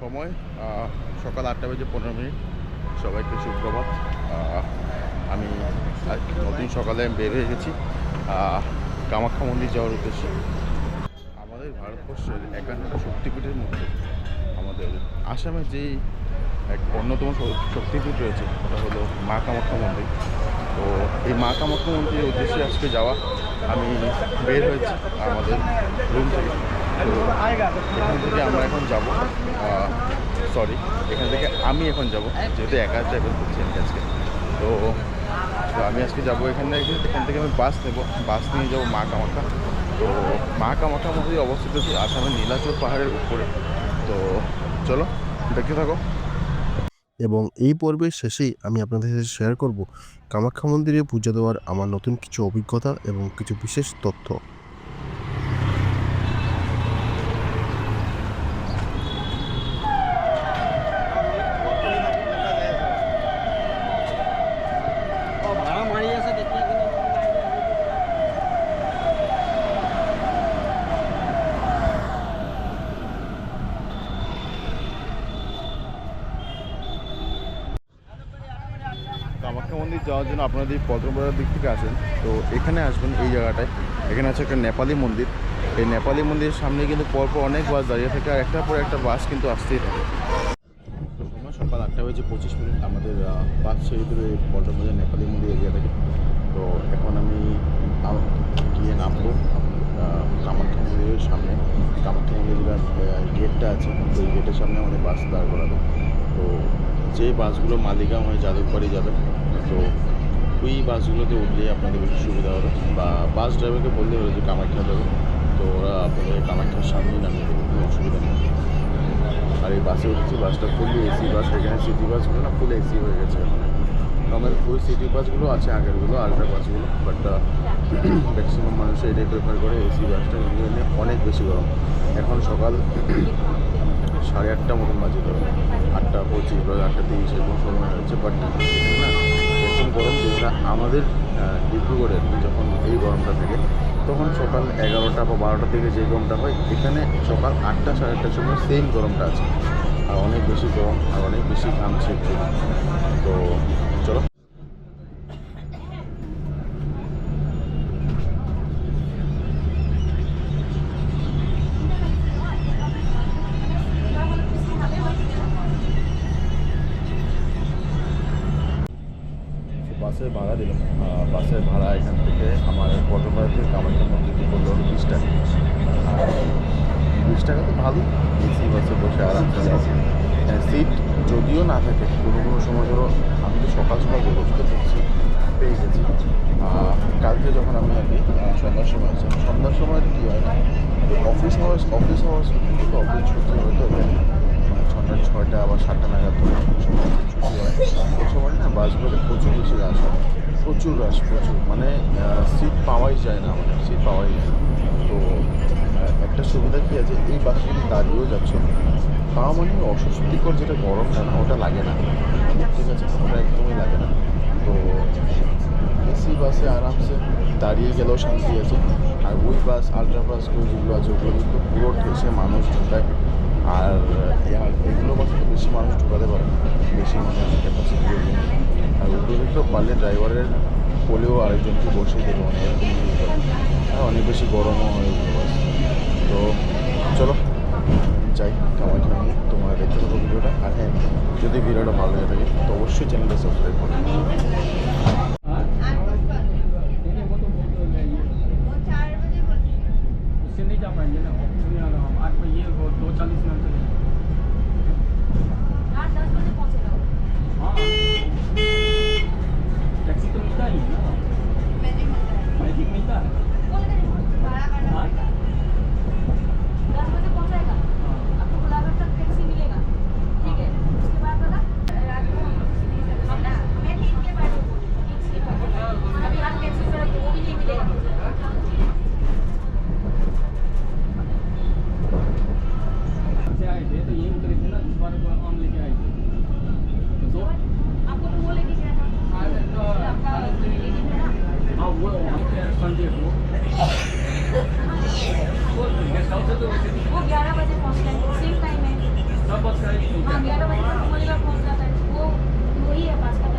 সময় সকাল আটটা বেজে পনেরো মিনিট। সবাইকে সুপ্রভাত। আমি নতুন সকালে আমি বের হয়ে গেছি। কামাখ্যা মন্দির যাওয়ার উদ্দেশ্যে। আমাদের ভারতবর্ষের একান্নটা শক্তিপীঠের মধ্যে আমাদের আসামে যেই এক অন্যতম শক্তিপীঠ রয়েছে ওটা হলো মা কামাখ্যা মন্দির। তো এই মা কামাখ্যা মন্দিরের উদ্দেশ্যে আজকে যাওয়া, আমি বের হয়েছি আমাদের রুম থেকে। এখান থেকে আমরা এখন যাব। সরি এখান থেকে আমি এখন যাব, যেহেতু একা ট্রাভেল করছি আমি আজকে। তো তো আমি আজকে যাব এখান এখান থেকে আমি বাস নেব। বাস নিয়ে যাব মা কামাখ্যা। তো, মা কামাখ্যা মন্দির অবস্থিত আসামের নীলাচল পাহাড়ের উপরে। তো, চলো, দেখতে থাকো। এবং এই পর্বের শেষেই আমি আপনাদের সাথে শেয়ার করব কামাখ্যা মন্দিরে পূজা দেওয়ার আমার নতুন কিছু অভিজ্ঞতা এবং কিছু বিশেষ তথ্য ভাড়া মাৰি আছে তেতিয়া কিন্তু কামাখ্যা মন্দির যাওয়ার জন্য আপনারা যদি পদ্মপাড়ার দিক থেকে আসেন, তো এখানে আসবেন এই জায়গাটায়। এখানে আছে একটা নেপালি মন্দির। এই নেপালি মন্দিরের সামনে কিন্তু পরপর অনেক বাস দাঁড়িয়ে থাকে আর একটার পর একটা বাস কিন্তু আসতেই থাকে। সময় সকাল আটটা বেজে পঁচিশ মিনিট আমাদের বাস ছেড়ে দেবে পদ্মবাজার নেপালি মন্দির এরিয়া থেকে। তো এখন আমি গিয়ে নামবো কামাখ্যা মন্দিরের সামনে। কামাখ্যা মন্দিরের গেটটা আছে তো এই গেটের সামনে আমাদের বাস দাঁড় করাবে। তো যে বাসগুলো মালিগাঁও হয়ে যাদববাড়ি যাবে তো ওই বাসগুলোতে উঠলেই আপনাদের বেশি সুবিধা হবে। বা বাস ড্রাইভারকে বললে হলো যে কামাখ্যা যাবে। তো ওরা আপনাদের কামাখ্যার সামনেই নামিয়ে দেবে, কোনো অসুবিধা নেই। আর এই বাসে উঠেছি, বাসটা ফুললি এসি বাস এখানে সিটি বাসগুলো না ফুল এসি হয়ে গেছে এখন। নর্মাল ওই সিটি বাসগুলো আছে আগেরগুলো, আলট্রা বাসগুলো বাট ম্যাক্সিমাম মানুষ এটাই প্রেফার করে এসি বাসটা কিন্তু অনেক বেশি গরম। এখন সকাল সাড়ে আটটা মতন বাজে ধরো। আটটা পঁচিশ বা আটটা তিরিশ এরকম সময় হচ্ছে বাট না এরকম গরম যেটা আমাদের ডিব্রুগড়ে যখন এই গরমটা থাকে, তখন সকাল এগারোটা বা বারোটা থেকে যে গরমটা হয়, এখানে সকাল আটটা, সাড়ে আটটার সময় সেম গরমটা আছে। আর অনেক বেশি গরম, আর অনেক বেশি ঘামছে একটু তো ভাড়া দিলাম বাসের ভাড়া এখান থেকে আমার পটলপাড়া থেকে কামাখ্যা মন্দির হলো বিশ টাকা। বিশ টাকা তো ভালো। এসি বাসে বসে যাচ্ছি সিট যদিও না থাকে, কোনো কোনো সময় ধরো আমি তো সকাল সকাল ব্যবস্থা করছি পেয়ে গেছি। কালকে যখন আমি আর কি সন্ধ্যার সময় আছি সন্ধ্যার সময় কী হয় না? অফিস আওয়ার্স অফিস আওয়ার্স কিন্তু অফিস ছুটি হয়তো মানে সন্ধ্যা ছয়টা, আবার সাতটা নাগাদ সময় না বাসগুলোতে প্রচুর বেশি রাশ প্রচুর রাশ প্রচুর মানে সিট পাওয়াই যায় না আমাদের সিট পাওয়াই যায় না। তো একটা সুবিধা কী আছে, এই বাসে যদি দাঁড়িয়েও যাচ্ছ, তাও মানে অস্বস্তিকর যেটা গরমটা না ওটা লাগে না। ঠিক আছে, ওটা একদমই লাগে না। তো, এসি বাসে আরামসে দাঁড়িয়ে গেলেও শান্তি আছে। আর ওই বাস, আলট্রা বাসগুলো যেগুলো আছে, ওগুলো কিন্তু পুরো ঠেসে মানুষ ঢুকায়। আর বেশি মানুষ ঢুকাতে পারে, বেশি ক্যাপাসিটি আর উপযুক্ত পারলে ড্রাইভারের কোলেও আরেকজনকে বসে দেবে, অনেক। আর অনেক বেশি গরমও হয় তো চলো, যাই, কামাখ্যা নিয়ে তোমরা দেখতে থাকো ভিডিওটা। আর হ্যাঁ যদি ভিডিওটা ভালো লেগে থাকে, তো অবশ্যই চ্যানেলটা সাবস্ক্রাইব করো हाँ ग्यारह बजे तक पहुँच जाता है वो वही है पास का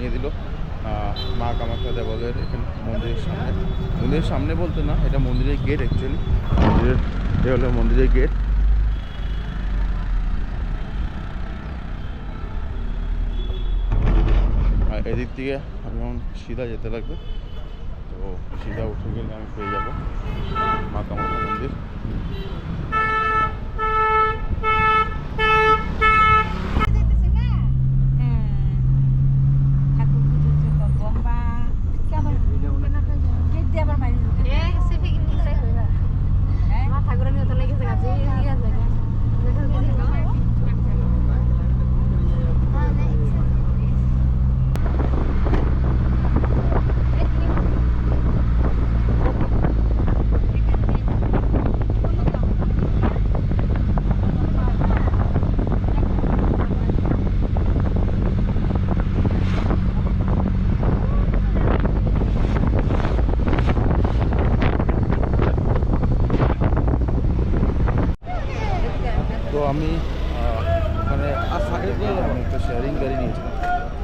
নামিয়ে দিল। মা কামাখ্যা দেবালয়ের এখানে মন্দিরের সামনে। মন্দিরের সামনে বলতে না, এটা মন্দিরের গেট অ্যাকচুয়ালি মন্দিরের এ হলো মন্দিরের গেট আর এদিক থেকে আমি এখন সিধা যেতে লাগবে। তো সিধা উঠে গেলে আমি পেয়ে যাব মা কামাখ্যা মন্দির তো আমি আহ, ওখানে আমি একটা শেয়ারিং গাড়ি নিয়েছিলাম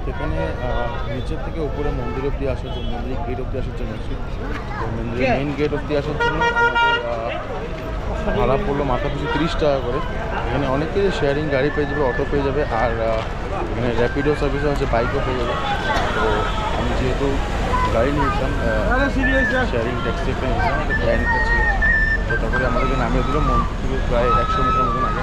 সেখানে আহ, নিচের থেকে উপরে মন্দির অব্দি আসার জন্য মন্দিরের গেট অব্দি আসার জন্য এসেছি তো মন্দিরের মেইন গেট অব্দি আসার জন্য ভাড়া পড়ল মাথা পিছু তিরিশ টাকা করে। এখানে অনেক শেয়ারিং গাড়ি পেয়ে যাবে অটো পেয়ে যাবে আর এখানে র্যাপিডো সার্ভিসও আছে বাইকও পেয়ে যাবে। তো আমি যেহেতু গাড়ি নিয়েছিলাম শেয়ারিং ট্যাক্সি একটা নিয়েছিলাম একটা ছিল। তো তারপরে আমাদেরকে নামিয়ে দিল মন্দির থেকে প্রায় একশো মিটার মতন আগে।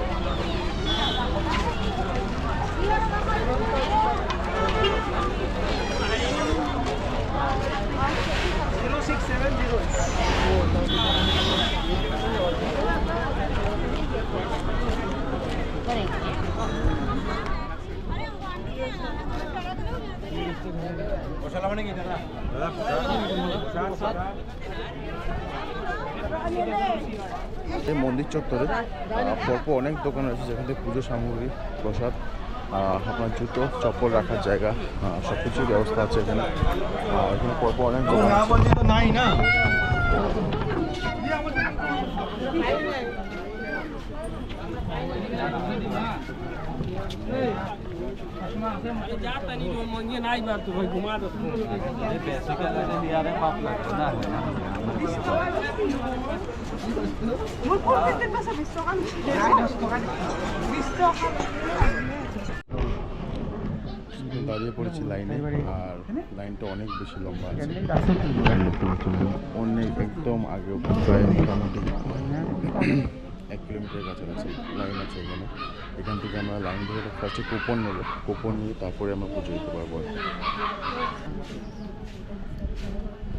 এই মন্দির চত্বরে পরপর অনেক দোকান আছে যেখান থেকে পুজো সামগ্রী প্রসাদ আপনার জুতো চপ্পল রাখার জায়গা সব কিছুর ব্যবস্থা আছে এখানে। এখানে পরপর অনেক দোকান দাঁড়িয়ে পড়েছি লাইনে আর লাইনটা অনেক বেশি লম্বা অনেক একদম আগে মোটামুটি। এক কিলোমিটার কাছাকাছি লাইন আছে এখানে। এখান থেকে আমরা লাইন ধরে ফার্স্টে কুপন নেব। কুপন নিয়ে তারপরে আমরা পুজো দিতে পারব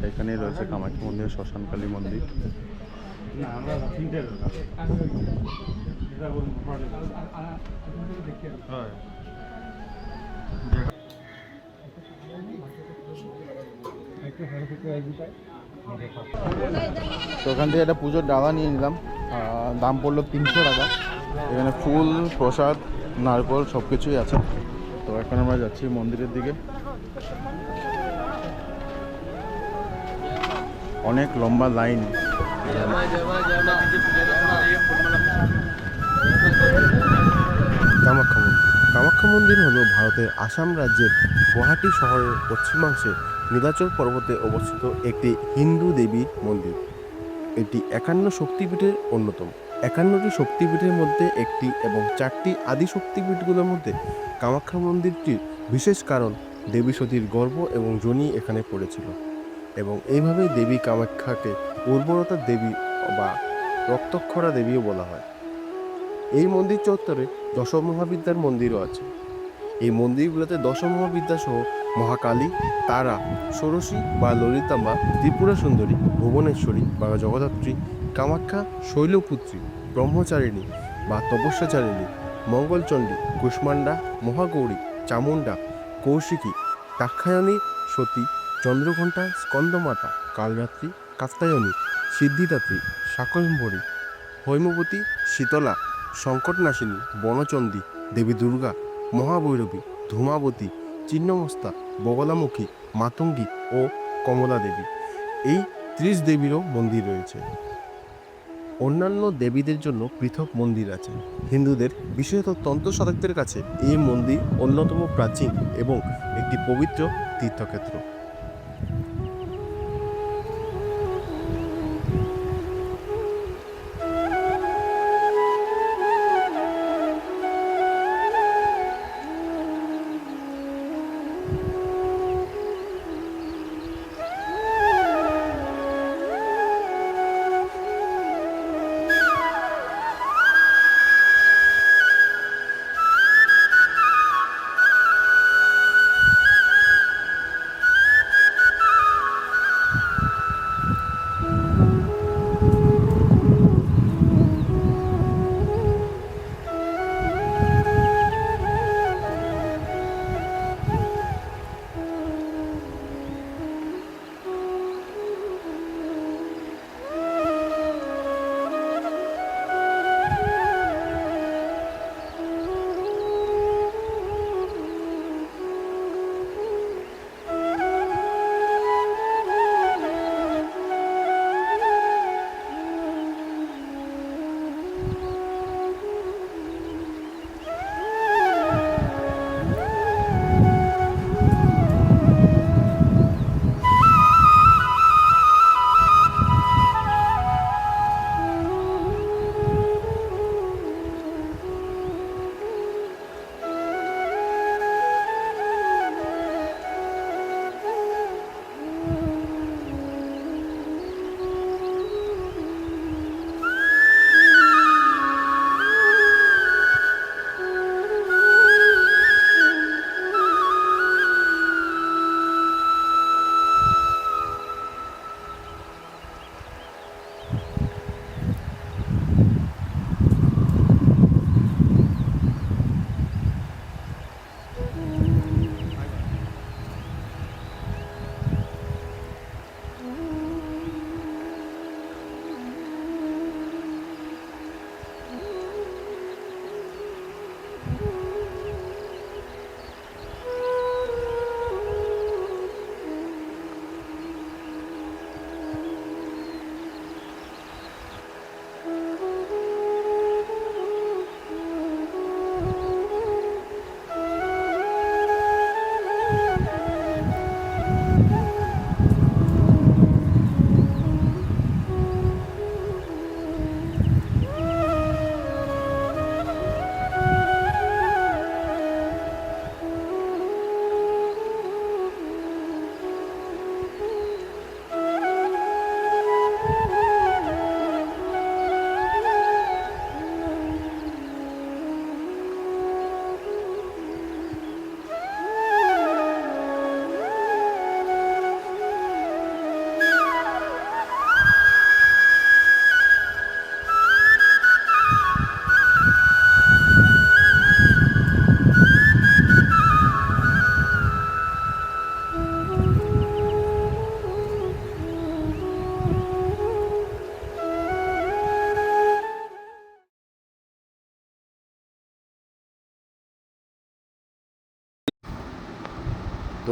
এখানেই রয়েছে কামাখ্যা মন্দির শ্মশানকালী মন্দির। তো ওখান থেকে একটা পুজোর ডালা নিয়ে নিলাম। দাম পড়ল তিনশো টাকা। এখানে ফুল, প্রসাদ, নারকল সব কিছুই আছে। তো এখন আমরা যাচ্ছি মন্দিরের দিকে। অনেক লম্বা লাইন। কামাখ্যা মন্দির। কামাখ্যা মন্দির হল ভারতের আসাম রাজ্যের গুয়াহাটি শহরের পশ্চিমাংশে নীলাচল পর্বতে অবস্থিত একটি হিন্দু দেবী মন্দির। এটি একান্ন শক্তিপীঠের অন্যতম। একান্নটি শক্তিপীঠের মধ্যে একটি এবং চারটি আদি শক্তিপীঠগুলোর মধ্যে কামাখ্যা মন্দিরটির বিশেষ কারণ দেবী সতীর গর্ব এবং যোনি এখানে পড়েছিল। এবং এইভাবে দেবী কামাখ্যাকে উর্বরতার দেবী বা রক্তক্ষরা দেবীও বলা হয়। এই মন্দির চত্বরে দশমহাবিদ্যার মন্দিরও আছে। এই মন্দিরগুলোতে দশমহাবিদ্যা সহ মহাকালী, তারা, ষোড়শী বা ললিতাম্বা ত্রিপুরা সুন্দরী, ভুবনেশ্বরী বা জগদ্ধাত্রী, কামাখ্যা, শৈলপুত্রী, ব্রহ্মচারিণী বা তপস্যাচারিণী, মঙ্গলচণ্ডী কুষ্মান্ডা মহাগৌরী, চামুণ্ডা, কৌশিকী দাক্ষায়ণী সতী, চন্দ্রঘণ্টা, স্কন্দমাতা, কালরাত্রি কাত্তায়নী সিদ্ধিদাত্রী শাকম্ভরী হৈমবতী, শীতলা, সংকটনাশিনী, বনচণ্ডী, দেবী দুর্গা, মহাভৈরবী, ধূমাবতী চিহ্নমস্তা, বগলামুখী, মাতঙ্গী ও কমলা দেবী এই ত্রিশ দেবীরও মন্দির রয়েছে। অন্যান্য দেবীদের জন্য পৃথক মন্দির আছে। হিন্দুদের, বিশেষত তন্ত্র সাধকদের কাছে এই মন্দির অন্যতম প্রাচীন এবং একটি পবিত্র তীর্থক্ষেত্র।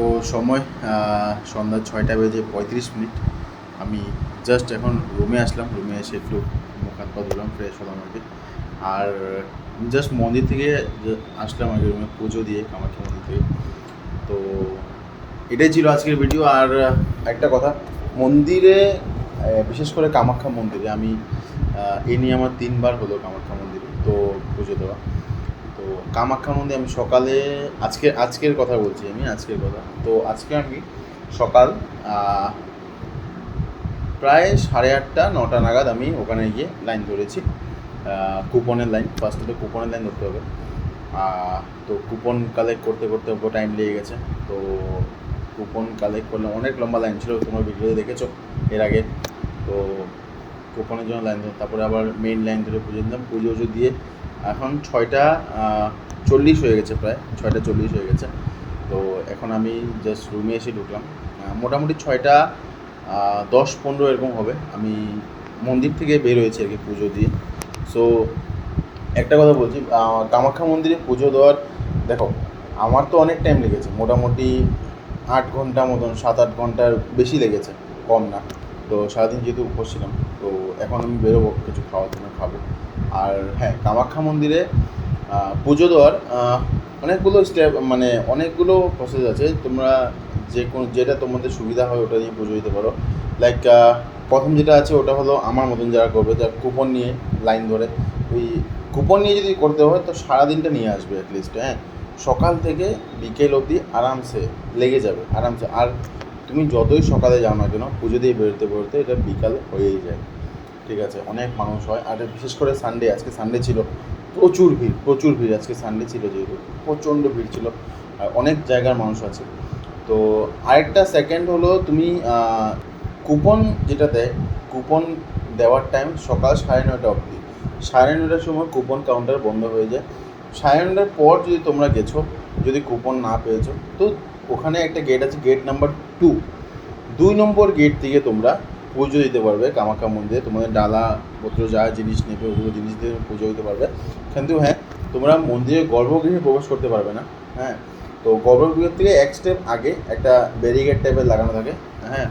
তো সময় সন্ধ্যা ছয়টা বেজে পঁয়ত্রিশ মিনিট। আমি জাস্ট এখন রুমে আসলাম রুমে এসে একটু মুখ হাত পা ধুলাম ফ্রেশ হলাম আর কি। আর জাস্ট মন্দির থেকে আসলাম আর রুমে পুজো দিয়ে কামাখ্যা মন্দির থেকে। তো এটাই ছিল আজকের ভিডিও আর একটা কথা, মন্দিরে বিশেষ করে কামাখ্যা মন্দিরে আমি এই নিয়ে আমার তিনবার হলো কামাখ্যা মন্দিরে, তো পুজো দেওয়া। কামাখ্যা মন্দির আমি সকালে, আজকে, আজকের কথা বলছি আমি, আজকের কথা। তো আজকে আমি সকাল প্রায় সাড়ে আটটা, নটা নাগাদ আমি ওখানে গিয়ে লাইন ধরেছি। কুপনের লাইন ফার্স্টে তো কুপনের লাইন ধরতে হবে। তো কুপন কালেক্ট করতে করতে টাইম লেগে গেছে। তো কুপন কালেক্ট করলে অনেক লম্বা লাইন ছিল, তোমরা ভিডিওতে দেখেছ এর আগে। তো কুপনের জন্য লাইন ধরে, তারপরে আবার মেইন লাইন ধরে পুজো দিলাম। পুজো দিয়ে এখন ছয়টা চল্লিশ হয়ে গেছে প্রায়, ছয়টা চল্লিশ হয়ে গেছে। তো এখন আমি জাস্ট রুমে এসে ঢুকলাম। মোটামুটি ছয়টা দশ পনেরো এরকম হবে। আমি মন্দির থেকে বের হয়েছি আর কি পুজো দিয়ে। সো একটা কথা বলছি কামাখ্যা মন্দিরে পুজো দেওয়ার, দেখো, আমার তো অনেক টাইম লেগেছে। মোটামুটি আট ঘণ্টা মতন, সাত আট ঘণ্টার বেশি লেগেছে, কম না। তো সারাদিন যেহেতু উপোস ছিলাম তো এখন আমি বেরোবো, কিছু খাওয়ার জন্য খাব। আর হ্যাঁ কামাখ্যা মন্দিরে পুজো দেওয়ার অনেকগুলো স্টেপ মানে অনেকগুলো প্রসেস আছে। তোমরা যে কোনো, যেটা তোমাদের সুবিধা হয় ওটা নিয়ে পুজো দিতে পারো। লাইক প্রথম যেটা আছে ওটা হলো আমার মতন যারা করবে, যারা কুপন নিয়ে লাইন ধরে। ওই কুপন নিয়ে যদি করতে হয়, তো সারাদিনটা নিয়ে আসবে অ্যাটলিস্ট হ্যাঁ। সকাল থেকে বিকেল অবধি আরামসে লেগে যাবে, আরামসে। আর তুমি যতই সকালে যাও না কেন, পুজো দিয়ে বেরোতে বেরোতে এটা বিকাল হয়েই যায়। ঠিক আছে? অনেক মানুষ হয়, আর বিশেষ করে সানডে আজকে সানডে ছিল, প্রচুর ভিড় প্রচুর ভিড় আজকে সানডে ছিল যেহেতু, প্রচণ্ড ভিড় ছিল, আর অনেক জায়গার মানুষ আছে। তো আরেকটা সেকেন্ড হলো, তুমি কুপন যেটা দেয় কুপন দেওয়ার টাইম সকাল সাড়ে নয়টা অবধি। সাড়ে নয়টার সময় কুপন কাউন্টার বন্ধ হয়ে যায়। সাড়ে নয়টার পর যদি তোমরা গেছো, যদি কুপন না পেয়েছ, তো ওখানে একটা গেট আছে গেট নাম্বার টু। দুই নম্বর গেট থেকে তোমরা পুজো দিতে পারবে, কামাখ্যা মন্দিরে। তোমাদের ডালা, পত্র যা জিনিস নেবে, ওগুলো জিনিস দিয়ে পুজো দিতে পারবে। কিন্তু হ্যাঁ তোমরা মন্দিরে গর্ভগৃহে প্রবেশ করতে পারবে না। হ্যাঁ তো গর্ভগৃহের থেকে এক স্টেপ আগে একটা ব্যারিগেড টাইপের লাগানো থাকে। হ্যাঁ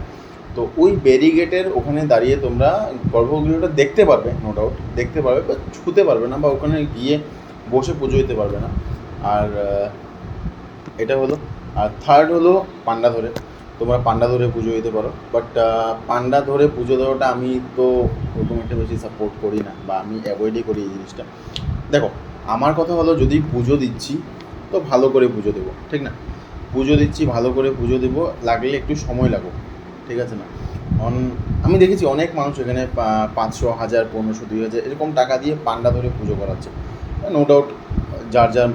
তো ওই ব্যারিগেটের ওখানে দাঁড়িয়ে তোমরা গর্ভগৃহটা দেখতে পারবে নো ডাউট দেখতে পারবে বা ছুতে পারবে না বা ওখানে গিয়ে বসে পুজো দিতে পারবে না। আর এটা হলো। আর থার্ড হলো পান্ডা ধরে তোমরা পান্ডা ধরে পুজো দিতে পারো বাট পান্ডা ধরে পুজো দেওয়াটা আমি তো ওরকম একটা বেশি সাপোর্ট করি না, বা আমি অ্যাভয়েডই করি এই জিনিসটা। দেখো, আমার কথা হলো যদি পুজো দিচ্ছি, তো ভালো করে পুজো দেবো, ঠিক না? পুজো দিচ্ছি, ভালো করে পুজো দেবো, লাগলে একটু সময় লাগুক ঠিক আছে না? অন, আমি দেখেছি অনেক মানুষ এখানে পাঁচশো, হাজার, পনেরোশো, দুই হাজার, এরকম টাকা দিয়ে পান্ডা ধরে পুজো করাচ্ছে। নো ডাউট যার যার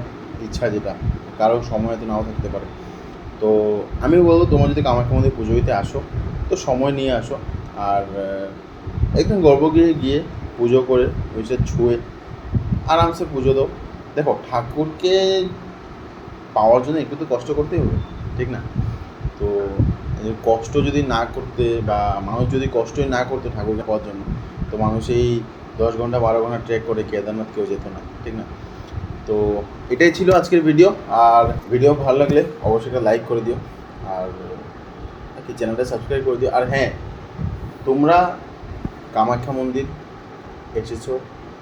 ইচ্ছা যেটা কারও সময় তো নাও থাকতে পারে। তো আমি বলব তোমরা যদি কামাখ্যা মন্দির পুজো দিতে আসো, তো সময় নিয়ে আসো। আর একদম গর্ভগৃহে গিয়ে পুজো করে ওইসব ছুঁয়ে আরামসে পুজো দাও। দেখো, ঠাকুরকে পাওয়ার জন্য একটু তো কষ্ট করতেই হবে, ঠিক না? তো কষ্ট যদি না করতে বা মানুষ যদি কষ্টই না করতো ঠাকুরকে পাওয়ার জন্য, তো মানুষ এই দশ ঘণ্টা, বারো ঘণ্টা ট্রেক করে কেদারনাথ কেউ যেত না, ঠিক না? তো এটাই ছিল আজকের ভিডিও আর ভিডিও ভালো লাগলে অবশ্যই একটা লাইক করে দিও। আর কি চ্যানেলটা সাবস্ক্রাইব করে দিও। আর হ্যাঁ তোমরা কামাখ্যা মন্দির এসেছ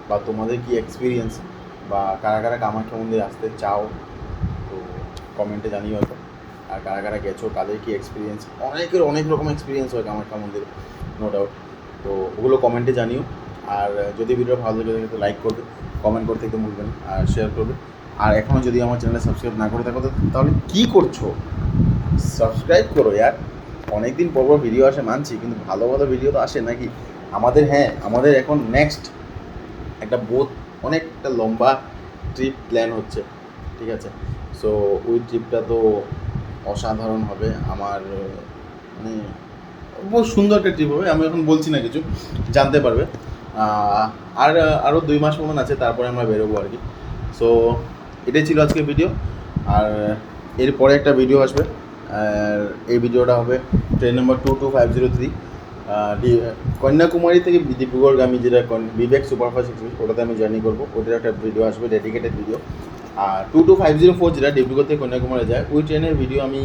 বা তোমাদের কি এক্সপিরিয়েন্স বা কারা কারা কামাখ্যা মন্দির আসতে চাও, তো কমেন্টে জানিও হয়তো আর কারা কারা গেছো, কাদের কী এক্সপিরিয়েন্স অনেকের অনেক রকম এক্সপিরিয়েন্স হয় কামাখ্যা মন্দিরে নো ডাউট তো ওগুলো কমেন্টে জানিও। আর যদি ভিডিও ভালো লাগে থাকে লাইক করবে কমেন্ট করতে একদম ভুলবেন আর শেয়ার করবে। আর এখনও যদি আমার চ্যানেলে সাবস্ক্রাইব না করে থাকো তাহলে কী করছ? সাবস্ক্রাইব করো ইয়ার অনেকদিন পর পর ভিডিও আসে, মানছি, কিন্তু ভালো ভালো ভিডিও তো আসে নাকি? আমাদের হ্যাঁ আমাদের এখন নেক্সট একটা বোধ অনেকটা লম্বা ট্রিপ প্ল্যান হচ্ছে, ঠিক আছে? সো ওই ট্রিপটা তো অসাধারণ হবে, আমার মানে বহু সুন্দর একটা ট্রিপ হবে, আমি এখন বলছি না কিছু, জানতে পারবে। আর আরও দুই মাস মতন আছে, তারপরে আমরা বেরোবো আর কি। সো এটাই ছিল আজকে ভিডিও আর এরপরে একটা ভিডিও আসবে। এই ভিডিওটা হবে train number two two five zero three Kanyakumari থেকে ডিব্রুগড়গামী যেটা বিবেক সুপারফাস্ট এক্সপ্রেস ওটাতে আমি জার্নি করব। ওটার একটা ভিডিও আসবে ডেডিকেটেড ভিডিও আর two two five zero four যেটা ডিব্রুগড় থেকে কন্যাকুমারী যায়, ওই ট্রেনের ভিডিও আমি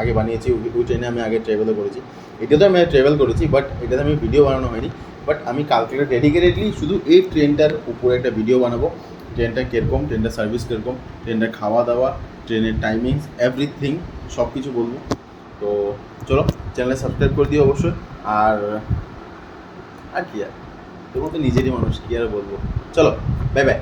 আগে বানিয়েছি। ওই ট্রেনে আমি আগে ট্রাভেলও করেছি। এটাতে আমি ট্রাভেল করেছি বাট এটাতে আমি ভিডিও বানানো হয়নি। বাট আমি কালকে ডেডিকেটেডলি শুধু এই ট্রেনটার উপরে একটা ভিডিও বানাবো। ট্রেনটা কীরকম, ট্রেনটার সার্ভিস কীরকম, ট্রেনটার খাওয়া দাওয়া ট্রেনের টাইমিংস এভরিথিং সব কিছু বলব। তো চলো চ্যানেলে সাবস্ক্রাইব করে দিও অবশ্যই। আর আর কি আর? তোমার তো নিজেরই মানুষ, কী আর বলব? চলো বাই বাই